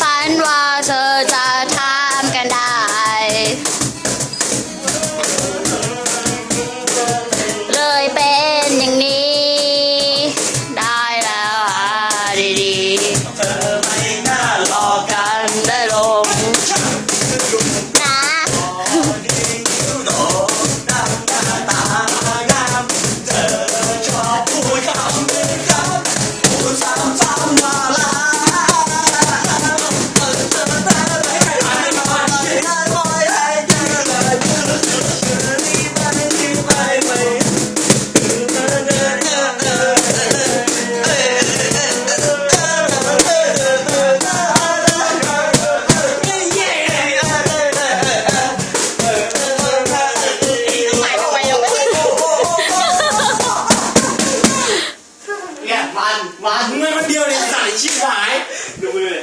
ฝันว่าเธอจะทำกันได้ เลยเป็นอย่างนี้ ได้แล้วดีๆ วันวันมึงไม่คนเดียวเลยสายชิบหายดูเลย